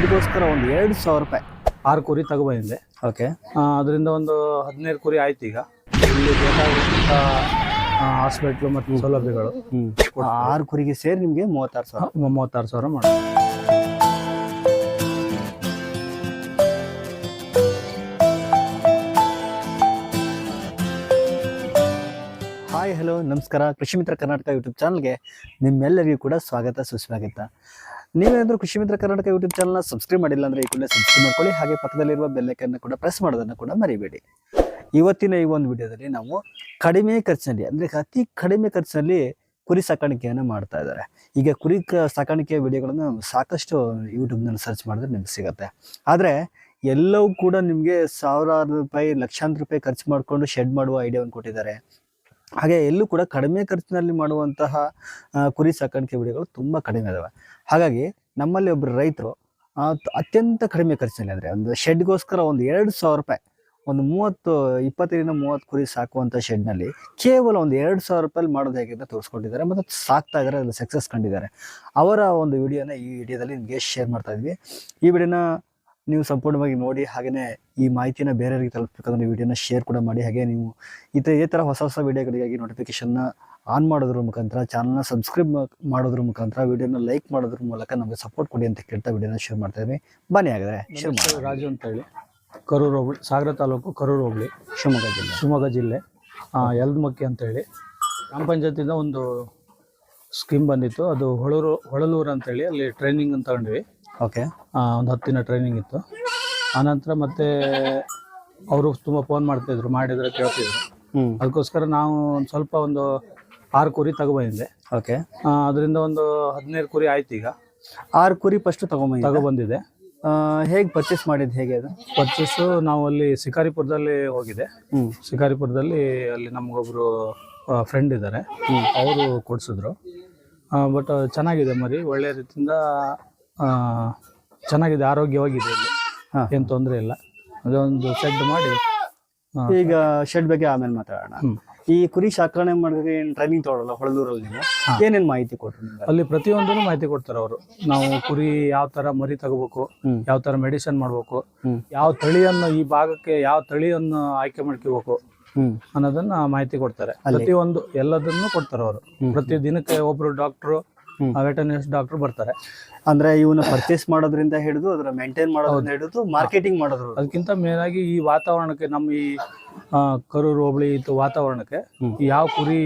ಶೆಡ್ಗೋಸ್ಕರ ಒಂದು ಎರಡು ಸಾವಿರ ರೂಪಾಯಿ ಆರು ಕುರಿ ತಗೊಬಂದಿದ್ದೆ ಓಕೆ ಅದರಿಂದ ಒಂದು ಹದಿನೈದು ಕುರಿ ಆಯ್ತು ಈಗ. ಇಲ್ಲಿ ಬೇಕಾದಂಥ ಹಾಸ್ಪಿಟ್ಲು ಮತ್ತು ಸೌಲಭ್ಯಗಳು. ಆರು ಕುರಿಗೆ ಸೇರಿ ನಿಮಗೆ ಮೂವತ್ತಾರು ಸಾವಿರ. ಮೂವತ್ತಾರು ಸಾವಿರ ಮಾಡಿ. ಹಾಯ್ ಹಲೋ ನಮಸ್ಕಾರ. ಕೃಷಿ ಮಿತ್ರ ಕರ್ನಾಟಕ ಯೂಟ್ಯೂಬ್ ಚಾನಲ್ಗೆ ನಿಮ್ಮೆಲ್ಲರಿಗೂ ಕೂಡ ಸ್ವಾಗತ ಸುಸ್ವಾಗತ. ನೀವೇನಾದರೂ ಕೃಷಿ ಮಿತ್ರ ಕರ್ನಾಟಕ ಯೂಟ್ಯೂಬ್ ಚಾನಲ್ನ ಸಬ್ಸ್ಕ್ರೈಬ್ ಮಾಡಿಲ್ಲ ಅಂದರೆ ಈ ಕೂಡಲೇ ಸಬ್ಸ್ಕ್ರೈಬ್ ಮಾಡ್ಕೊಳ್ಳಿ. ಹಾಗೆ ಪಕ್ಕದಲ್ಲಿರುವ ಬೆಲ್ಲೈಕನ್ನ ಕೂಡ ಪ್ರೆಸ್ ಮಾಡೋದನ್ನು ಕೂಡ ಮರಿಬೇಡಿ. ಇವತ್ತಿನ ಈ ಒಂದು ವಿಡಿಯೋದಲ್ಲಿ ನಾವು ಕಡಿಮೆ ಖರ್ಚಿನಲ್ಲಿ, ಅಂದರೆ ಅತಿ ಕಡಿಮೆ ಖರ್ಚಿನಲ್ಲಿ ಕುರಿ ಸಾಕಾಣಿಕೆಯನ್ನು ಮಾಡ್ತಾ ಇದ್ದಾರೆ. ಈಗ ಕುರಿ ಸಾಕಾಣಿಕೆಯ ವಿಡಿಯೋಗಳನ್ನು ಸಾಕಷ್ಟು ಯೂಟ್ಯೂಬ್ನಲ್ಲಿ ಸರ್ಚ್ ಮಾಡಿದ್ರೆ ನಿಮ್ಗೆ ಸಿಗುತ್ತೆ. ಆದರೆ ಎಲ್ಲವೂ ಕೂಡ ನಿಮಗೆ ಸಾವಿರಾರು ರೂಪಾಯಿ, ಲಕ್ಷಾಂತರ ರೂಪಾಯಿ ಖರ್ಚು ಮಾಡಿಕೊಂಡು ಶೆಡ್ ಮಾಡುವ ಐಡಿಯಾವನ್ನು ಕೊಟ್ಟಿದ್ದಾರೆ. ಹಾಗೆ ಎಲ್ಲೂ ಕೂಡ ಕಡಿಮೆ ಖರ್ಚಿನಲ್ಲಿ ಮಾಡುವಂತಹ ಕುರಿ ಸಾಕಾಣಿಕೆ ವಿಡಿಯೋಗಳು ತುಂಬ ಕಡಿಮೆ ಇದಾವೆ. ಹಾಗಾಗಿ ನಮ್ಮಲ್ಲಿ ಒಬ್ಬರು ರೈತರು ಅತ್ಯಂತ ಕಡಿಮೆ ಖರ್ಚಿನಲ್ಲಿ ಅಂದರೆ ಒಂದು ಶೆಡ್ಗೋಸ್ಕರ ಒಂದು ಎರಡು ಸಾವಿರ ರೂಪಾಯಿ, ಒಂದು ಮೂವತ್ತು, ಇಪ್ಪತ್ತರಿಂದ ಮೂವತ್ತು ಕುರಿ ಸಾಕುವಂಥ ಶೆಡ್ನಲ್ಲಿ ಕೇವಲ ಒಂದು ಎರಡು ಸಾವಿರ ರೂಪಾಯಿ ಮಾಡೋದು ಹೇಗೆ ಅಂತ ತೋರಿಸ್ಕೊಂಡಿದ್ದಾರೆ ಮತ್ತು ಸಾಕ್ತಾ ಇದ್ದಾರೆ ಅದರಲ್ಲಿ ಸಕ್ಸಸ್ ಕಂಡಿದ್ದಾರೆ. ಅವರ ಒಂದು ವಿಡಿಯೋನ ಈ ವಿಡಿಯೋದಲ್ಲಿ ನಿಮಗೆ ಶೇರ್ ಮಾಡ್ತಾ ಇದ್ವಿ. ಈ ವಿಡಿಯೋನ ನೀವು ಸಂಪೂರ್ಣವಾಗಿ ನೋಡಿ ಹಾಗೆಯೇ ಈ ಮಾಹಿತಿನ ಬೇರೆಯವರಿಗೆ ತಲುಪಬೇಕಂದ್ರೆ ವಿಡಿಯೋನ ಶೇರ್ ಕೂಡ ಮಾಡಿ. ಹಾಗೆ ನೀವು ಈ ಥರ ಈ ಥರ ಹೊಸ ಹೊಸ ವಿಡಿಯೋಗಳಿಗಾಗಿ ನೋಟಿಫಿಕೇಷನ್ನ ಆನ್ ಮಾಡೋದ್ರ ಮುಖಾಂತರ ಚಾನಲ್ನ ಸಬ್ಸ್ಕ್ರೈಬ್ ಮಾಡೋದ್ರ ಮುಖಾಂತರ ವಿಡಿಯೋನ ಲೈಕ್ ಮಾಡೋದ್ರ ಮೂಲಕ ನಮಗೆ ಸಪೋರ್ಟ್ ಕೊಡಿ ಅಂತ ಕೇಳ್ತಾ ವಿಡಿಯೋನ ಶೇರ್ ಮಾಡ್ತಾ ಇದ್ವಿ ಬನ್ನಿ ಹಾಗಾದ್ರೆ ಶುರು ಮಾಡೋಣ. ರಾಜು ಅಂತ ಹೇಳಿ. ಕರೂರು ಹೋಬಳಿ ಸಾಗರ ತಾಲೂಕು ಕರೂರು ಹೋಬಳಿ. ಶಿವಮೊಗ್ಗ ಜಿಲ್ಲೆ. ಶಿವಮೊಗ್ಗ ಜಿಲ್ಲೆ. ಯಲ್ದಮಕ್ಕಿ ಅಂತೇಳಿ ಗ್ರಾಮ ಪಂಚಾಯತಿಂದ ಒಂದು ಸ್ಕೀಮ್ ಬಂದಿತ್ತು. ಅದು ಹೊಳೂರು ಹೊಳಲೂರು ಅಂತೇಳಿ ಅಲ್ಲಿ ಟ್ರೈನಿಂಗ್ ಅಂತ ತಗೊಂಡ್ವಿ. ಓಕೆ ಒಂದು ಹತ್ತು ದಿನ ಟ್ರೈನಿಂಗ್ ಇತ್ತು. ಆನಂತರ ಮತ್ತೆ ಅವರು ತುಂಬ ಫೋನ್ ಮಾಡ್ತಿದ್ರು ಮಾಡಿದ್ರೆ ಕೇಳ್ತಿದ್ರು. ಅದಕ್ಕೋಸ್ಕರ ನಾವು ಒಂದು ಸ್ವಲ್ಪ ಒಂದು ಆರು ಕುರಿ ತಗೊಬಂದಿದ್ದೆ ಓಕೆ ಅದರಿಂದ ಒಂದು ಹದಿನೈದು ಕುರಿ ಆಯ್ತು ಈಗ. ಆರು ಕುರಿ ಫಸ್ಟ್ ತಗೊಂಬಂದ ತಗೊಬಂದಿದೆ ಹೇಗೆ ಪರ್ಚೇಸ್ ಮಾಡಿದ್ದು ಹೇಗೆ ಅದು? ಪರ್ಚೇಸು ನಾವು ಅಲ್ಲಿ ಶಿಕಾರಿಪುರದಲ್ಲಿ ಹೋಗಿದೆ ಹ್ಞೂ ಶಿಕಾರಿಪುರದಲ್ಲಿ ಅಲ್ಲಿ ನಮಗೊಬ್ರು ಫ್ರೆಂಡ್ ಇದ್ದಾರೆ. ಅವರು ಕೊಡಿಸಿದ್ರು. ಬಟ್ ಚೆನ್ನಾಗಿದೆ ಮರಿ ಒಳ್ಳೆ ರೀತಿಯಿಂದ ಚೆನ್ನಾಗಿದೆ ಆರೋಗ್ಯವಾಗಿದೆ ಇಲ್ಲಿ ಹಾ. ಏನು ತೊಂದರೆ ಇಲ್ಲ ಅದೊಂದು ಶೆಡ್ ಮಾಡಿ ಈಗ ಶೆಡ್ ಬಗ್ಗೆ ಆಮೇಲೆ ಮಾತಾಡೋಣ ಹ್ಮ್. ಈ ಕುರಿ ಸಾಕಣೆ ಮಾಡಿದ್ರೆ ಏನು ಟ್ರೈನಿಂಗ್ ತಗೊಳ್ಳಲ್ಲ ಹೊಳದೂರಲ್ಲಿ ನೀವು ಹಾ. ಏನೇನು ಮಾಹಿತಿ ಕೊಟ್ರು ನಿಮ್ಗೆ ಅಲ್ಲಿ ಪ್ರತಿಯೊಂದನ್ನು ಮಾಹಿತಿ ಕೊಡ್ತಾರೆ ಅವರು ನಾವು ಕುರಿ ಯಾವ ಥರ ಮರಿ ತಗೋಬೇಕು ಹ್ಮ್. ಯಾವ ಥರ ಮೆಡಿಸನ್ ಮಾಡಬೇಕು ಹ್ಮ್. ಯಾವ ತಳಿಯನ್ನು ಈ ಭಾಗಕ್ಕೆ ಯಾವ ತಳಿಯನ್ನು ಆಯ್ಕೆ ಮಾಡ್ಕೋಬೇಕು ಹ್ಮ್ ಅನ್ನೋದನ್ನ ಮಾಹಿತಿ ಕೊಡ್ತಾರೆ ಪ್ರತಿಯೊಂದು ಎಲ್ಲದನ್ನು ಕೊಡ್ತಾರೆ ಅವರು. ಪ್ರತಿ ದಿನಕ್ಕೆ ಒಬ್ರು ಡಾಕ್ಟ್ರು. ವೆಟರ್ನರಿ ಡಾಕ್ಟರ್ ಬರ್ತಾರೆ. ಅಂದ್ರೆ ಇವನ್ನ ಪರ್ಚೇಸ್ ಮಾಡೋದ್ರಿಂದ ಹಿಡಿದು ಅದರ ಮೇಂಟೈನ್ ಮಾಡೋದ್ರಿಂದ ಹಿಡಿದು ಮಾರ್ಕೆಟಿಂಗ್ ಮಾಡೋದ್ರ ಅದಕ್ಕಿಂತ ಮೇನ್ ಆಗಿ ಈ ವಾತಾವರಣಕ್ಕೆ ನಮ್ಮ ಈ ಕರೂರು ಹೋಬಳಿ ಇತ್ತು ವಾತಾವರಣಕ್ಕೆ. ಯಾವ ಕುರಿ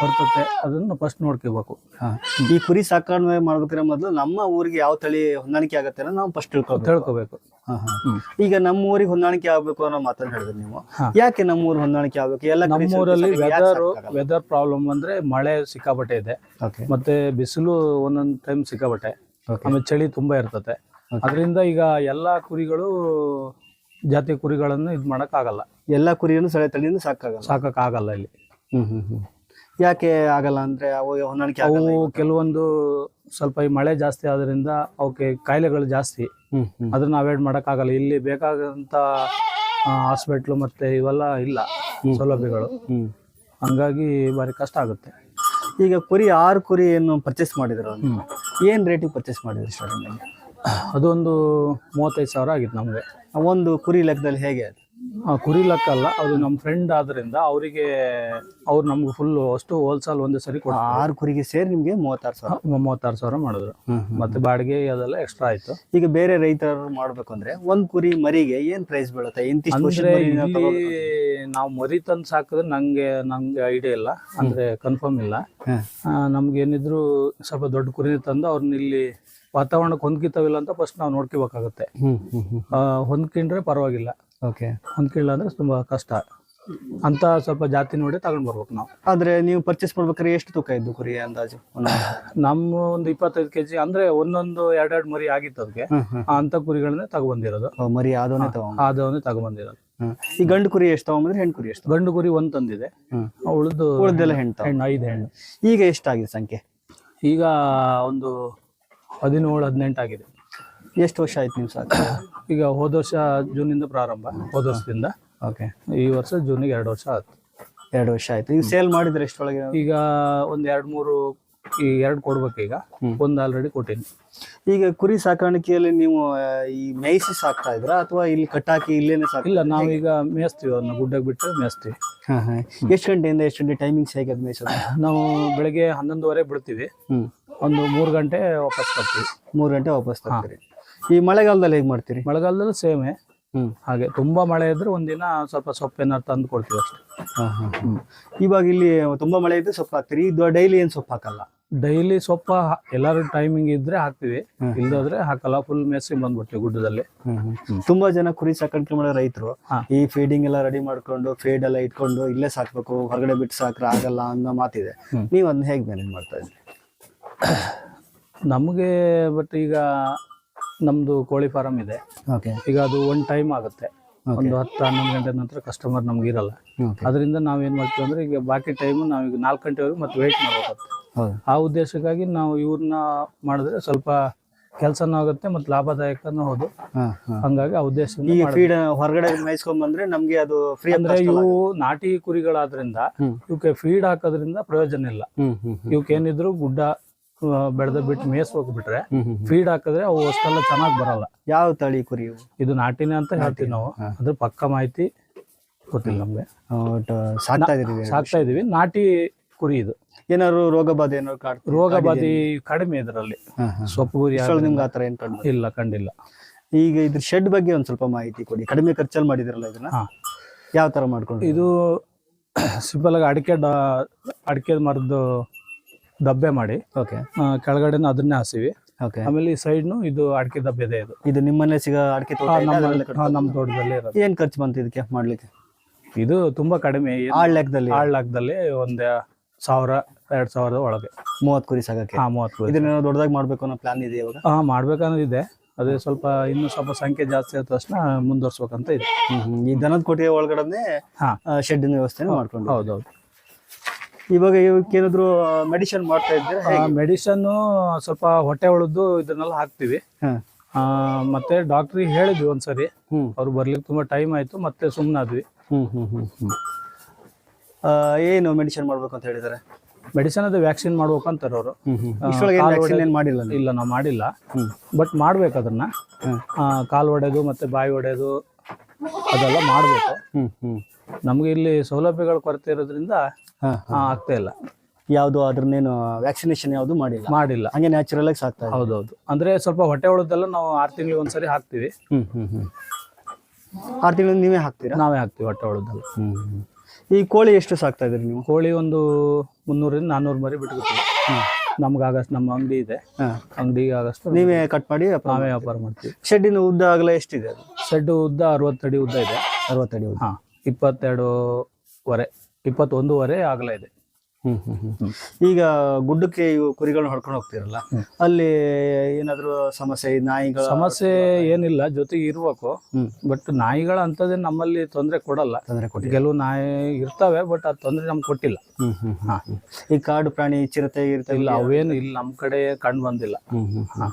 ಬರ್ತತೆ ಅದನ್ನ ಫಸ್ಟ್ ನೋಡ್ಕೋಬೇಕು. ಈ ಕುರಿ ಸಾಕಾಣಿಕೆ ಮಾಡ್ಬೇಕ್ರೆ ಮೊದಲು ನಮ್ಮ ಊರಿಗೆ ಯಾವ ತಳಿ ಹೊಂದಾಣಿಕೆ ಆಗತ್ತೆ ಅನ್ನೋದು ನಾವು ಫಸ್ಟ್ ತಿಳ್ಕೊಬೇಕು. ತಿಳ್ಕೊಬೇಕು. ಈಗ ನಮ್ಮ ಊರಿಗೆ ಹೊಂದಾಣಿಕೆ ಆಗ್ಬೇಕು ಅನ್ನೋ ಮಾತನ್ನ ಹೇಳಿದ್ರಿ ನೀವು. ಯಾಕೆ ನಮ್ಮ ಊರು ಹೊಂದಾಣಿಕೆ ಆಗ್ಬೇಕು? ಎಲ್ಲ ನಮ್ಮ ನಮ್ಮೂರಲ್ಲಿ ವೆದರ್ ವೆದರ್ ಪ್ರಾಬ್ಲಮ್ ಅಂದ್ರೆ ಮಳೆ ಸಿಕ್ಕಾಪಟ್ಟೆ ಇದೆ. ಮತ್ತೆ ಬಿಸಿಲು ಒಂದೊಂದು ಟೈಮ್ ಸಿಕ್ಕಾಪಟ್ಟೆ. ಆಮೇಲೆ ಚಳಿ ತುಂಬಾ ಇರ್ತತೆ. ಅದರಿಂದ ಈಗ ಎಲ್ಲಾ ಕುರಿಗಳು ಜಾತಿ ಕುರಿಗಳನ್ನು ಇದು ಮಾಡೋಕ್ಕಾಗಲ್ಲ. ಆಗಲ್ಲ ಎಲ್ಲ ಕುರಿಯನ್ನು ಸಳೆ ತಳಿಯಿಂದ ಸಾಕಾಗಲ್ಲ. ಸಾಕಕ್ ಆಗಲ್ಲ ಇಲ್ಲಿ. ಹ್ಮ್ ಹ್ಮ್ ಹ್ಮ್. ಯಾಕೆ ಆಗಲ್ಲ ಅಂದ್ರೆ ಅವು ಹೊಂದಾಣಿಕೆ ಅವು ಆಗಲ್ಲ? ಕೆಲವೊಂದು ಸ್ವಲ್ಪ ಈ ಮಳೆ ಜಾಸ್ತಿ ಆದ್ರಿಂದ ಅವಕ್ಕೆ ಕಾಯಿಲೆಗಳು ಜಾಸ್ತಿ. ಹ್ಮ್ ಹ್ಮ್. ಅದನ್ನ ಅವಾಯ್ಡ್ ಆಗಲ್ಲ ಇಲ್ಲಿ ಬೇಕಾದಂತ ಹಾಸ್ಪಿಟ್ಲು ಮತ್ತೆ ಇವೆಲ್ಲ ಇಲ್ಲ. ಸೌಲಭ್ಯಗಳು. ಹ್ಮ್. ಹಂಗಾಗಿ ಬಾರಿ ಕಷ್ಟ ಆಗುತ್ತೆ. ಈಗ ಕುರಿ ಆರು ಕುರಿ ಏನು ಪರ್ಚೇಸ್ ಮಾಡಿದ್ರು ಏನು ರೇಟಿಗೆ ಪರ್ಚೇಸ್ ಮಾಡಿದ್ರು ಸ್ಟಾರ್ಟಿಂಗ್ ಅದೊಂದು ಮೂವತ್ತೈದು ಸಾವಿರ ಆಗಿತ್ತು ನಮಗೆ. ಒಂದು ಕುರಿ ಲೆಕ್ಕದಲ್ಲಿ ಹೇಗೆ ಅದು? ಕುರಿ ಲೆಕ್ಕ ಅಲ್ಲ ಅದು ನಮ್ಮ ಫ್ರೆಂಡ್ ಆದ್ರಿಂದ ಅವರಿಗೆ ಅವ್ರು ನಮ್ಗೆ ಫುಲ್ ಅಷ್ಟು ಹೋಲ್ಸೇಲ್ ಒಂದೇ ಸರಿ ಕೊಡ ಆರು ಕುರಿಗೆ ಸೇರಿ ನಿಮಗೆ ಮೂವತ್ತಾರು ಸಾವಿರ. ಮೂವತ್ತಾರು ಸಾವಿರ ಮಾಡಿದ್ರು. ಮತ್ತೆ ಬಾಡಿಗೆ ಅದೆಲ್ಲ ಎಕ್ಸ್ಟ್ರಾ ಆಯ್ತು. ಈಗ ಬೇರೆ ರೈತರು ಮಾಡಬೇಕು ಅಂದ್ರೆ ಒಂದು ಕುರಿ ಮರಿಗೆ ಏನು ಪ್ರೈಸ್ ಬೀಳುತ್ತೆ? ನಾವು ಮರಿ ತಂದು ಸಾಕಿದ್ರೆ ನಂಗೆ ನಂಗೆ ಐಡಿಯಾ ಇಲ್ಲ. ಅಂದ್ರೆ ಕನ್ಫರ್ಮ್ ಇಲ್ಲ. ನಮ್ಗೆ ಏನಿದ್ರು ಸ್ವಲ್ಪ ದೊಡ್ಡ ಕುರಿ ತಂದು ಅವ್ರನ್ನ ಇಲ್ಲಿ ವಾತಾವರಣಕ್ಕೆ ಹೊಂದ್ಕಿತಾವಿಲ್ಲ ಅಂತ ಫಸ್ಟ್ ನಾವು ನೋಡ್ಕೋಬೇಕಾಗತ್ತೆ. ಹೊಂದ್ಕೊಂಡ್ರೆ ಪರವಾಗಿಲ್ಲ. ಓಕೆ. ಹೊಂದ್ಕಿಲ್ಲ ಅಂದ್ರೆ ತುಂಬಾ ಕಷ್ಟ. ಅಂತ ಸ್ವಲ್ಪ ಜಾತಿ ನೋಡಿ ತಗೊಂಡ್ ಬರ್ಬೇಕು ನಾವು. ಆದ್ರೆ ನೀವು ಪರ್ಚೇಸ್ ಮಾಡ್ಬೇಕಾದ್ರೆ ಎಷ್ಟು ತೂಕ ಇದ್ದು ಕುರಿ ಅಂದಾಜು? ನಮ್ಮ ಒಂದು ಇಪ್ಪತ್ತೈದು ಕೆಜಿ ಅಂದ್ರೆ ಒಂದೊಂದು ಎರಡೆರಡು ಮರಿ ಆಗಿತ್ತು ಅದಕ್ಕೆ. ಅಂತ ಕುರಿಗಳನ್ನೇ ತಗೊಬಂದಿರೋದು ಮರಿ ಆದವನೇ ತಗೊಂಡ್. ಆದವನ್ನೇ ತಗೊಬಂದಿರೋದು ಈ ಗಂಡು ಕುರಿ ಎಷ್ಟು ತಗೊಂಬಂದ್ರೆ ಹೆಣ್ಣು ಕುರಿ ಎಷ್ಟು? ಗಂಡು ಕುರಿ ಒಂದ್ ತಂದಿದೆ. ಉಳಿದು ಉಳಿದೆಲ್ಲ ಹೆಣ್ಣು ಹೆಣ್ಣು ಐದು ಹೆಣ್ಣು. ಈಗ ಎಷ್ಟಾಗಿದೆ ಸಂಖ್ಯೆ? ಈಗ ಒಂದು ಹದಿನೇಳು ಹದಿನೆಂಟು ಆಗಿದೆ. ಎಷ್ಟು ವರ್ಷ ಆಯ್ತು ನೀವು ಸಾಕು? ಈಗ ಹೋದ ವರ್ಷ ಜೂನಿಂದ ಪ್ರಾರಂಭ. ಹೋದ ವರ್ಷದಿಂದ. ಓಕೆ. ಈ ವರ್ಷ ಜೂನಿಗೆ ಎರಡು ವರ್ಷ ಆಯ್ತು. ಎರಡು ವರ್ಷ ಆಯ್ತು. ಈಗ ಸೇಲ್ ಮಾಡಿದ್ರೆ ಎಷ್ಟೊಳಗೆ? ಈಗ ಒಂದ್ ಎರಡು ಮೂರು ಈ ಎರಡು ಕೊಡ್ಬೇಕು ಈಗ. ಒಂದು ಆಲ್ರೆಡಿ ಕೊಟ್ಟಿನಿ. ಈಗ ಕುರಿ ಸಾಕಾಣಿಕೆಯಲ್ಲಿ ನೀವು ಈ ಮೇಯಿಸಿ ಸಾಕ್ತಾ ಇದ್ರ? ಅಥವಾ ಇಲ್ಲಿ ಕಟ್ಟಾಕಿ ಇಲ್ಲೇನೆ ಸಾಕ್ ಇಲ್ಲ ನಾವೀಗ ಮೇಯಿಸ್ತೀವಿ ಅದನ್ನ ಗುಡ್ಡಕ್ಕೆ ಬಿಟ್ಟು ಮೇಯಿಸ್ತೀವಿ. ಹಾ ಹಾ. ಎಷ್ಟು ಗಂಟೆಯಿಂದ ಎಷ್ಟು ಗಂಟೆ ಟೈಮಿಂಗ್ಸ್ ಹೇಗೆ ಅದು ಮೇಯಿಸೋದು? ನಾವು ಬೆಳಗ್ಗೆ ಹನ್ನೊಂದುವರೆ ಬಿಡ್ತೀವಿ. ಒಂದು ಮೂರು ಗಂಟೆ ವಾಪಸ್ ಬರ್ತೀವಿ. ಮೂರು ಗಂಟೆ ವಾಪಸ್ ತರ್ತೀರಿ ಈ ಮಳೆಗಾಲದಲ್ಲಿ ಹೇಗೆ ಮಾಡ್ತೀರಿ? ಮಳೆಗಾಲದಲ್ಲೂ ಸೇಮೆ. ಹ್ಮ್. ಹಾಗೆ ತುಂಬಾ ಮಳೆ ಇದ್ರೆ ಒಂದಿನ ಸ್ವಲ್ಪ ಸೊಪ್ಪೇನಾರು ತಂದು ಕೊಡ್ತೀವಿ ಅಷ್ಟೇ. ಇವಾಗ ಇಲ್ಲಿ ತುಂಬಾ ಮಳೆ ಇದ್ರೆ ಸೊಪ್ಪು ಹಾಕ್ತೀರಿ. ಇದು ಡೈಲಿ ಏನ್ ಸೊಪ್ಪು ಹಾಕಲ್ಲ? ಡೈಲಿ ಸೊಪ್ಪ ಎಲ್ಲರೂ ಟೈಮಿಂಗ್ ಇದ್ರೆ ಹಾಕ್ತಿವಿ. ಇಲ್ದೋದ್ರೆ ಹಾಕಲ್ಲ. ಫುಲ್ ಮೇಸಿ ಬಂದ್ಬಿಡ್ತೀವಿ ಗುಡ್ಡದಲ್ಲಿ. ತುಂಬಾ ಜನ ಕುರಿ ಸಾಕಾಣಿಕೆ ಮಾಡೋ ರೈತರು ಈ ಫೀಡಿಂಗ್ ಎಲ್ಲ ರೆಡಿ ಮಾಡ್ಕೊಂಡು ಫೀಡ್ ಎಲ್ಲ ಇಟ್ಕೊಂಡು ಇಲ್ಲೇ ಸಾಕ್ಬೇಕು ಹೊರಗಡೆ ಬಿಟ್ಟು ಸಾಕ್ರೆ ಆಗಲ್ಲ ಅನ್ನೋ ಮಾತಿದೆ. ನೀವು ಅದನ್ನ ಹೇಗೆ ಮ್ಯಾನೇಜ್ ಮಾಡ್ತಾ ಇದ್ರಿ ನಮಗೆ ಬಟ್ ಈಗ ನಮ್ದು ಕೋಳಿ ಫಾರಮ್ ಇದೆ. ಓಕೆ ಈಗ ಅದು ಒನ್ ಟೈಮ್ ಆಗುತ್ತೆ. ಒಂದು ಹತ್ತು ಹನ್ನೊಂದು ಗಂಟೆ ನಂತರ ಕಸ್ಟಮರ್ ನಮ್ಗೆ ಇರಲ್ಲ. ಅದರಿಂದ ಏನ್ ಮಾಡ್ತೀವಿ ಅಂದ್ರೆ ಈಗ ಬಾಕಿ ಟೈಮ್ ನಾವೀಗ ನಾಲ್ಕು ಗಂಟೆವರೆಗೂ ಮತ್ತೆ ವೇಟ್ ಮಾಡಬೇಕಾಗುತ್ತೆ. ಆ ಉದ್ದೇಶಕ್ಕಾಗಿ ನಾವು ಇವ್ರನ್ನ ಮಾಡಿದ್ರೆ ಸ್ವಲ್ಪ ಕೆಲಸನೂ ಆಗುತ್ತೆ ಮತ್ತೆ ಲಾಭದಾಯಕನೂ ಹೌದು. ಹಂಗಾಗಿ ಆ ಉದ್ದೇಶ ಈ ಫೀಡ್ ಹೊರಗಡೆ ಮೇಯಿಸ್ಕೊಂಡ್ ಬಂದ್ರೆ ನಮ್ಗೆ ಅದು ಫ್ರೀ ಅಂದ್ರೆ ಇವು ನಾಟಿ ಕುರಿಗಳಾದ್ರಿಂದ. ಇವಕ್ಕೆ ಫೀಡ್ ಹಾಕೋದ್ರಿಂದ ಪ್ರಯೋಜನ ಇಲ್ಲ. ಇವಕ್ಕೆ ಏನಿದ್ರು ಗುಡ್ಡ ಬೆಳೆದ ಬಿಟ್ಟು ಮೇಯಿಸ್ಬೇಕು ಬಿಟ್ರೆ ಹ್ಮ್ ಹ್ಮ್ ಹ್ಮ್. ಫೀಡ್ ಹಾಕಿದ್ರೆ ಅವು ಅಷ್ಟೆಲ್ಲ ಚೆನ್ನಾಗಿ ಬರಲ್ಲ. ಯಾವ ತಳಿ ಕುರಿ ಇದು ನಾಟಿನೇ ಅಂತ ಹೇಳ್ತೀವಿ ನಾವು. ಅದ್ರ ಪಕ್ಕ ಮಾಹಿತಿ ಗೊತ್ತಿಲ್ಲ ನಮ್ಗೆ. ಸಾಕ್ತಾ ಇದೀವಿ ಸಾಕ್ತಾ ಇದೀವಿ. ನಾಟಿ ಕುರಿ ಇದು. ಏನಾದ್ರು ರೋಗ ಬಾಧೆ ಏನಾದ್ರು ಕಾಡ್ ರೋಗ ಬಾಧಿ ಕಡಿಮೆ ಇದರಲ್ಲಿ. ಸೊಪ್ಪು ಗುರಿ ನಿಮ್ಗೆ ಆತರ ಏನ್ ಕಂಡು ಇಲ್ಲ? ಕಂಡಿಲ್ಲ. ಈಗ ಇದ್ರ ಶೆಡ್ ಬಗ್ಗೆ ಒಂದ್ ಸ್ವಲ್ಪ ಮಾಹಿತಿ ಕೊಡಿ. ಕಡಿಮೆ ಖರ್ಚಲ್ಲಿ ಮಾಡಿದಿರಲ್ಲ ಇದನ್ನ? ಯಾವ ತರ ಮಾಡ್ಕೊಂಡು ಇದು ಸಿಂಪಲ್ ಆಗಿ ಅಡಿಕೆ ಡ ಅಡಿಕೆ ಮರದ್ದು ದಬ್ಬೆ ಮಾಡಿ ಓಕೆ. ಆ, ಕೆಳಗಡೆನೂ ಅದನ್ನೇ ಹಾಸಿವಿ. ಓಕೆ. ಆಮೇಲೆ ಈ ಸೈಡ್ನು ಇದು ಅಡಿಕೆ ದಬ್ಬೆ ಇದೆ ಇದು. ಇದು ನಿಮ್ಮನೆ ಸಿಗ ಅಡಿಕೆ ತೋಟ ಆ, ಇದೆ, ನಮ್ಮ ಅದ್ರಲ್ಲೇ ತೋಟದಲ್ಲಿ ಇರೋದು. ಏನ್ ಖರ್ಚು ಬಂತು ಇದಕ್ಕೆ ಮಾಡ್ಲಿಕ್ಕೆ? ಇದು ತುಂಬಾ ಕಡಿಮೆ. ಆಳ್ ಲೆಕ್ಕದಲ್ಲಿ? ಆಳ್ಲಾಗ್ದಲ್ಲಿ ಒಂದ್ ಸಾವಿರ ಎರಡ್ ಸಾವಿರದ ಒಳಗೆ. ಮೂವತ್ ಕುರಿ ಸಾಕಕ್ಕೆ ಹಾ ಮೂವತ್ತು ಇದನ್ನ ದೊಡ್ಡದಾಗಿ ಮಾಡ್ಬೇಕು ಅನ್ನೋ ಪ್ಲಾನ್ ಇದೆ ಇವಾಗ? ಹಾ ಮಾಡ್ಬೇಕನ್ನೋದಿದೆ ಅದೇ ಸ್ವಲ್ಪ ಇನ್ನು ಸ್ವಲ್ಪ ಸಂಖ್ಯೆ ಜಾಸ್ತಿ ಆದ ತಕ್ಷಣ ಮುಂದುವರ್ಸ್ಬೇಕಂತ ಇದೆ. ಈ ದನದ ಕೊಟ್ಟಿಗೆ ಒಳಗಡೆ ಹಾ. ಶೆಡ್ ವ್ಯವಸ್ಥೆ ಮಾಡ್ಕೊಂಡು ಹೌದೌದು. ಇವಾಗ ಇವಕ್ಕೇನಾದ್ರು ಮೆಡಿಸನ್ ಮಾಡ್ತಾ ಇದ್ದೀರಾ? ಮೆಡಿಸನ್ ಸ್ವಲ್ಪ ಹೊಟ್ಟೆ ಉಳಿದು ಇದನ್ನೆಲ್ಲ ಹಾಕ್ತಿವಿ. ಆ, ಮತ್ತೆ ಡಾಕ್ಟ್ರಿ ಹೇಳಿದ್ವಿ ಒಂದ್ಸರಿ. ಹ್ಮ್. ಅವ್ರು ಬರ್ಲಿಕ್ಕೆ ತುಂಬಾ ಟೈಮ್ ಆಯ್ತು ಮತ್ತೆ ಸುಮ್ಮನಾದ್ವಿ ಹ್ಮ್ ಹ್ಮ್ ಹ್ಮ್ ಹ್ಮ್. ಆ, ಏನು ಮೆಡಿಸನ್ ಮಾಡ್ಬೇಕು ಅಂತ ಹೇಳಿದಾರೆ? ಮೆಡಿಸನ್ ಅದೇ ವ್ಯಾಕ್ಸಿನ್ ಮಾಡ್ಬೇಕು ಅಂತಾರೆ ಅವರು. ಹ್ಮ್ ಹ್ಮ್. ಇಷ್ಟೊಳಗೆ ಕಾಲ್ ವ್ಯಾಕ್ಸಿನ್ ಹೊಡೆಯೋದು- ಏನ್ ಮಾಡಿಲ್ಲ ನೀವು? ಇಲ್ಲ ನಾವು ಮಾಡಿಲ್ಲ. ಬಟ್ ಮಾಡ್ಬೇಕು ಅದನ್ನ. ಹ್ಮ್. ಆ, ಕಾಲು ಹೊಡೆದು ಮತ್ತೆ ಬಾಯಿ ಒಡೆದು ಅದೆಲ್ಲ ಮಾಡಬೇಕು. ಹ್ಮ್ ಹ್ಮ್. ನಮ್ಗೆ ಇಲ್ಲಿ ಸೌಲಭ್ಯಗಳ ಕೊರತೆ ಇರೋದ್ರಿಂದ ಆಗ್ತಾ ಇಲ್ಲ. ಯಾವುದು ಅದ್ರನ್ನೇನು ವ್ಯಾಕ್ಸಿನೇಷನ್ ಯಾವುದು ಮಾಡಿಲ್ಲ. ಮಾಡಿಲ್ಲ. ಹಂಗೆ ನ್ಯಾಚುರಲ್ ಆಗಿ ಸಾಕ್ತಾ ಇದೆ ಹೌದೌದು. ಅಂದ್ರೆ ಸ್ವಲ್ಪ ಹೊಟ್ಟೆ ಉಳಿದೆಲ್ಲ ನಾವು ಆರು ತಿಂಗಳಿಗೆ ಒಂದ್ಸರಿ ಹಾಕ್ತಿವಿ. ಹ್ಮ್ ಹ್ಮ್ ಹ್ಮ್. ಆರು ತಿಂಗಳು ನೀವೇ ಹಾಕ್ತೀರಾ? ನಾವೇ ಹಾಕ್ತಿವಿ ಹೊಟ್ಟೆ ಉಳಿದೆಲ್ಲ ಹ್ಮ್ ಹ್ಮ್. ಈ ಕೋಳಿ ಎಷ್ಟು ಸಾಕ್ತಾ ಇದ್ರಿ ನೀವು? ಕೋಳಿ ಒಂದು ಮುನ್ನೂರಿಂದ ನಾನ್ನೂರು ಮರಿ ಬಿಟ್ಕೊತೀವಿ ನಮ್ಗೆ ಆಗಸ್ಟ್ ನಮ್ಮ ಅಂಗಡಿ ಇದೆ. ಹಾ. ಅಂಗಡಿಗೆ ಆಗಸ್ಟ್ ನೀವೇ ಕಟ್ ಮಾಡಿ ನಾವೇ ವ್ಯಾಪಾರ ಮಾಡ್ತೀವಿ. ಶೆಡ್ಡಿನ ಉದ್ದ ಆಗಲ ಎಷ್ಟಿದೆ ಅದು? ಶೆಡ್ ಉದ್ದ ಅರವತ್ತಡಿ ಉದ್ದ ಇದೆ. ಅರವತ್ತಡಿ ಉದ್ದ. ಇಪ್ಪತ್ತೆರಡು ಇಪ್ಪತ್ತೆರಡುವರೆ. ಇಪ್ಪತ್ತೊಂದುವರೆ ಆಗಲ ಇದೆ. ಹ್ಮ್ ಹ್ಮ್ ಹ್ಮ್. ಈಗ ಗುಡ್ಡಕ್ಕೆ ಇವು ಕುರಿಗಳನ್ನ ಹೊಡ್ಕೊಂಡು ಹೋಗ್ತಿರಲ್ಲ ಅಲ್ಲಿ ಏನಾದ್ರು ಸಮಸ್ಯೆ ನಾಯಿಗಳ ಸಮಸ್ಯೆ ಏನಿಲ್ಲ ಜೊತೆಗೆ ಇರ್ಬೇಕು. ಬಟ್ ನಾಯಿಗಳ ಅಂತದೇ ನಮ್ಮಲ್ಲಿ ತೊಂದರೆ ಕೊಡಲ್ಲ. ತೊಂದರೆ ಕೊಟ್ಟು ಕೆಲವು ನಾಯಿ ಇರ್ತವೆ ಬಟ್ ಅದು ತೊಂದರೆ ನಮ್ಗೆ ಕೊಟ್ಟಿಲ್ಲ. ಈ ಕಾಡು ಪ್ರಾಣಿ ಚಿರತೆ ಇರ್ತವೆ ಇಲ್ಲ ಅವೇನು ಇಲ್ಲಿ ನಮ್ಮ ಕಡೆ ಕಂಡು ಬಂದಿಲ್ಲ. ಹ್ಮ್ ಹ್ಮ್.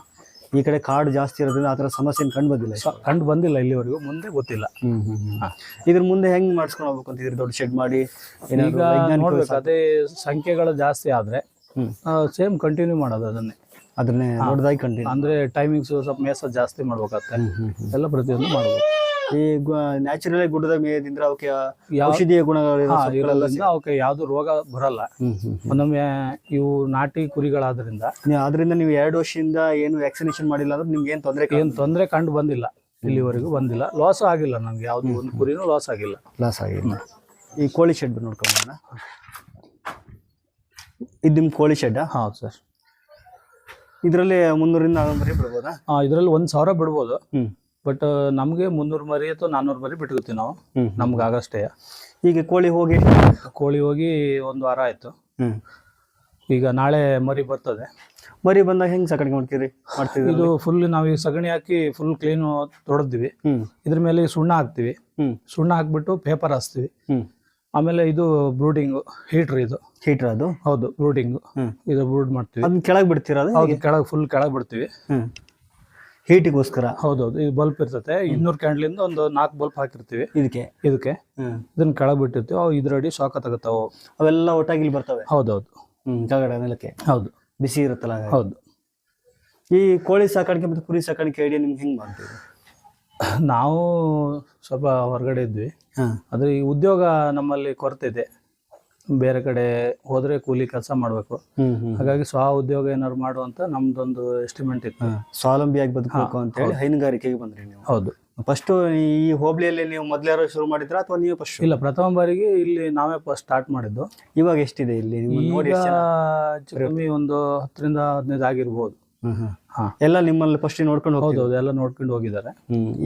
ಈ ಕಡೆ ಕಾಡು ಜಾಸ್ತಿ ಇರೋದ್ರಿಂದ ಆತರ ಸಮಸ್ಯೆ ಕಂಡು ಬಂದಿಲ್ಲ ಕಂಡು ಬಂದಿಲ್ಲ ಇಲ್ಲಿವರೆಗೂ ಮುಂದೆ ಗೊತ್ತಿಲ್ಲ. ಇದ್ರ ಮುಂದೆ ಹೆಂಗ್ ಮಾಡಿಸ್ಕೊಂಡು ಹೋಗ್ಬೇಕು ಅಂತ ಇದ್ರ? ದೊಡ್ಡ ಶೆಡ್ ಮಾಡಿ ಈಗ ನೋಡ್ಬೇಕು ಅದೇ ಸಂಖ್ಯೆಗಳು ಜಾಸ್ತಿ ಆದ್ರೆ. ಸೇಮ್ ಕಂಟಿನ್ಯೂ ಮಾಡೋದು ಅದನ್ನೇ. ಅದನ್ನೇ ದೊಡ್ಡದಾಗಿ ಕಂಟಿನ್ಯೂ ಅಂದ್ರೆ ಟೈಮಿಂಗ್ಸ್ ಸ್ವಲ್ಪ ಮೇಸ ಜಾಸ್ತಿ ಮಾಡ್ಬೇಕಾಗತ್ತೆ. ಎಲ್ಲ ಪ್ರತಿಯೊಂದು ಮಾಡ್ಬೇಕು ಈ ನ್ಯಾಚುರಲ್ ಆಗಿ ಗುಡ್ಡದ ಮೇಯದಿಂದ ಅವಕ್ಕೆ ಔಷಧೀಯ ಗುಣಗಳಿರೋ ಅವಕ್ಕೆ ಯಾವ್ದು ರೋಗ ಬರಲ್ಲ. ಒಂದೊಮ್ಮೆ ಇವು ನಾಟಿ ಕುರಿಗಳಾದ್ರಿಂದ ಅದರಿಂದ ನೀವು ಎರಡು ವರ್ಷದಿಂದ ಏನು ವ್ಯಾಕ್ಸಿನೇಷನ್ ಮಾಡಿಲ್ಲ ಅಂದ್ರೆ ನಿಮ್ಗೆ ಏನು ತೊಂದರೆ ಏನ್ ತೊಂದರೆ ಕಂಡು ಬಂದಿಲ್ಲ. ಇಲ್ಲಿವರೆಗೂ ಬಂದಿಲ್ಲ. ಲಾಸ್ ಆಗಿಲ್ಲ ನಮ್ಗೆ. ಯಾವ್ದು ಒಂದು ಕುರಿನೂ ಲಾಸ್ ಆಗಿಲ್ಲ. ಲಾಸ್ ಆಗಿಲ್ಲ. ಈ ಕೋಳಿ ಶೆಡ್ ನೋಡ್ಕೊಂಬೋಣ ಇದು ನಿಮ್ಮ ಕೋಳಿ ಶೆಡ್ ಹೌದು ಸರ್. ಇದರಲ್ಲಿ ಮುನ್ನೂರಿಂದ ಬಿಡ್ಬೋದಾ? ಇದರಲ್ಲಿ ಒಂದ್ ಸಾವಿರ ಬಿಡ್ಬೋದು. ಬಟ್ ನಮಗೆ ಮುನ್ನೂರು ಮರಿ ಅಥವಾ ನಾನ್ನೂರು ಮರಿ ಬಿಟ್ಕೋತೀವಿ ನಾವು. ನಮ್ಗೆ ಆಗಷ್ಟೇ ಈಗ ಕೋಳಿ ಹೋಗಿ? ಕೋಳಿ ಹೋಗಿ ಒಂದು ವಾರ ಆಯ್ತು. ಈಗ ನಾಳೆ ಮರಿ ಬರ್ತದೆ. ಮರಿ ಬಂದಾಗ ಹೆಂಗ್ ಸಗಣಿ ಮಾಡ್ತೀರಿ? ಮಾಡ್ತೀವಿ ಇದು ಫುಲ್ ನಾವು ಈ ಸಗಣಿ ಹಾಕಿ ಫುಲ್ ಕ್ಲೀನ್ ತೊಡದ್ವಿ ಇದ್ರ ಮೇಲೆ ಸುಣ್ಣ ಹಾಕ್ತಿವಿ. ಸುಣ್ಣ ಹಾಕ್ಬಿಟ್ಟು ಪೇಪರ್ ಹಚ್ತೀವಿ. ಆಮೇಲೆ ಇದು ಬ್ರೂಡಿಂಗ್ ಹೀಟ್ರ್ ಇದು. ಹೀಟರ್ ಅದು? ಹೌದು ಬ್ರೂಡಿಂಗ್ ಇದು ಬ್ರೂಡ್ ಮಾಡ್ತೀವಿ. ಅದನ್ನ ಕೆಳಗೆ ಬಿಡ್ತೀರಾ ಕೆಳಗೆ ಫುಲ್ ಕೆಳಗೆ ಬಿಡ್ತೀವಿ. ಹೀಟಿಗೋಸ್ಕರ. ಹೌದೌದು ಇದು ಬಲ್ಪ್ ಇರ್ತತೆ ಇನ್ನೂರು ಕ್ಯಾಂಡ್ಲಿಂದ ಒಂದು ನಾಲ್ಕು ಬಲ್ಪ್ ಹಾಕಿರ್ತೀವಿ. ಇದಕ್ಕೆ. ಇದಕ್ಕೆ. ಇದನ್ನ ಕೆಳಗೆ ಬಿಟ್ಟಿರ್ತೀವಿ ಅವು ಇದ್ರಡಿ ಶಾಖ ತಗೋತಾವು. ಅವೆಲ್ಲ ಒಟ್ಟಾಗಿ ಇಲ್ಲಿ ಬರ್ತವೆ? ಹೌದೌದು. ಹ್ಮ್ ಕೆಳಗಡೆ ನೆಲಕ್ಕೆ. ಹೌದು. ಬಿಸಿ ಇರುತ್ತಲ್ಲ ಹಾಗಾಗಿ. ಹೌದು. ಈ ಕೋಳಿ ಸಾಕಾಣಿಕೆ ಮತ್ತು ಕುರಿ ಸಾಕಾಣಿಕೆ ಐಡಿಯಾ ನಿಮ್ಗೆ ಹೆಂಗ್ ಮಾಡ್ತೀವಿ ನಾವು ಸ್ವಲ್ಪ ಹೊರಗಡೆ ಇದ್ವಿ. ಹಾಂ. ಆದರೆ ಈ ಉದ್ಯೋಗ ನಮ್ಮಲ್ಲಿ ಕೊರತೆ ಇದೆ. ಬೇರೆ ಕಡೆ ಹೋದ್ರೆ ಕೂಲಿ ಕೆಲಸ ಮಾಡಬೇಕು. ಹಾಗಾಗಿ ಸ್ವ ಉದ್ಯೋಗ ಏನಾದ್ರು ಮಾಡುವಂತ ನಮ್ದೊಂದು ಎಸ್ಟಿಮೇಟ್ ಇತ್ತು. ಸ್ವಾವಲಂಬಿ ಸ್ವಾವಲಂಬಿಯಾಗಿ ಬದುಕಬೇಕು ಅಂತ ಹೇಳಿ ಹೈನುಗಾರಿಕೆಗೆ ಬಂದ್ರಿ ನೀವು. ಹೌದು. ಫಸ್ಟ್ ಈ ಹೋಬಳಿಯಲ್ಲಿ ನೀವು ಮೊದ್ಲಾರು ಶುರು ಮಾಡಿದ್ರ ಅಥವಾ ನೀವು ಫಸ್ಟ್ ಇಲ್ಲ ಪ್ರಥಮ ಬಾರಿಗೆ ಇಲ್ಲಿ ನಾವೇ ಫಸ್ಟ್ ಸ್ಟಾರ್ಟ್ ಮಾಡಿದ್ದು. ಇವಾಗ ಎಷ್ಟಿದೆ ಇಲ್ಲಿ? ನೋಡಿ ಕಮ್ಮಿ ಒಂದು ಹತ್ತರಿಂದ ಹದಿನೈದು ಆಗಿರ್ಬೋದು. ಎಲ್ಲ ನಿಮ್ಮಲ್ಲಿ ಫಸ್ಟ್ ನೋಡ್ಕೊಂಡು ಹೌದೌದು ಎಲ್ಲ ನೋಡ್ಕೊಂಡು ಹೋಗಿದ್ದಾರೆ.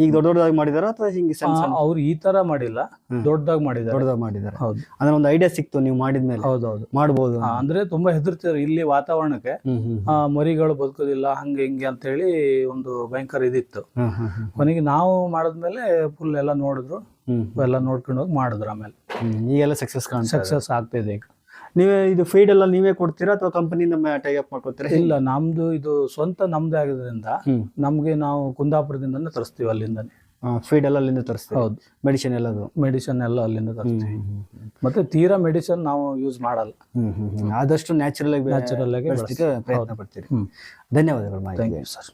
ಈಗ ದೊಡ್ಡ ದೊಡ್ಡದಾಗಿ ಮಾಡಿದಾರ ಅಥವಾ ಹಿಂಗೆ ಅವ್ರು ಈ ತರ ಮಾಡಿಲ್ಲ ದೊಡ್ಡದಾಗಿ ಮಾಡಿದ್ದಾರೆ. ದೊಡ್ಡದಾಗಿ ಮಾಡಿದ್ದಾರೆ. ಹೌದು. ಅಂದ್ರೆ ಒಂದು ಐಡಿಯಾ ಸಿಕ್ತು ನೀವು ಮಾಡಿದ್ಮೇಲೆ. ಹೌದೌದು. ಮಾಡ್ಬೋದು ಮಾಡಬಹುದು ಅಂದ್ರೆ ತುಂಬಾ ಹೆದರ್ತಿದ್ರು. ಇಲ್ಲಿ ವಾತಾವರಣಕ್ಕೆ ಮರಿಗಳು ಬದುಕೋದಿಲ್ಲ ಹಂಗೆ ಹಿಂಗೆ ಅಂತ ಹೇಳಿ ಒಂದು ಭಯಂಕರ ಇದಿತ್ತು. ಕೊನೆಗೆ ನಾವು ಮಾಡಿದ್ಮೇಲೆ ಫುಲ್ ಎಲ್ಲ ನೋಡಿದ್ರು. ಎಲ್ಲ ನೋಡ್ಕೊಂಡು ಹೋಗಿ ಮಾಡಿದ್ರು ಆಮೇಲೆ. ಈಗೆಲ್ಲ ಸಕ್ಸಸ್ ಆಗ್ತಾ ಇದೆ. ಈಗ. ನೀವೇ ಇದು ಫೀಡ್ ಎಲ್ಲ ನೀವೇ ಕೊಡ್ತೀರಾ ಅಥವಾ ಕಂಪನಿ ನಮ್ಮ ಟೈ ಅಪ್ ಮಾಡ್ಕೊತೀರಾ ಇಲ್ಲ ನಮ್ದು ಇದು ಸ್ವಂತ ನಮ್ದೇ ಆಗಿರೋದ್ರಿಂದ ನಮ್ಗೆ ನಾವು ಕುಂದಾಪುರದಿಂದನೇ ತರಿಸ್ತೀವಿ ಅಲ್ಲಿಂದನೇ. ಫೀಡ್ ಎಲ್ಲ ಅಲ್ಲಿಂದ ತರಿಸ್ತೀವಿ ಹೌದು. ಮೆಡಿಸಿನ್ ಎಲ್ಲದು? ಮೆಡಿಸಿನ್ ಎಲ್ಲ ಅಲ್ಲಿಂದ ತರಿಸ್ತೀವಿ. ಮತ್ತೆ ತೀರಾ ಮೆಡಿಸಿನ್ ನಾವು ಯೂಸ್ ಮಾಡಲ್ಲ. ಆದಷ್ಟು ನ್ಯಾಚುರಲ್ ಆಗಿ ನ್ಯಾಚುರಲ್ ಆಗಿ ಪ್ರಯತ್ನ ಪಡ್ತೀರಿ. ಧನ್ಯವಾದಗಳು ಸರ್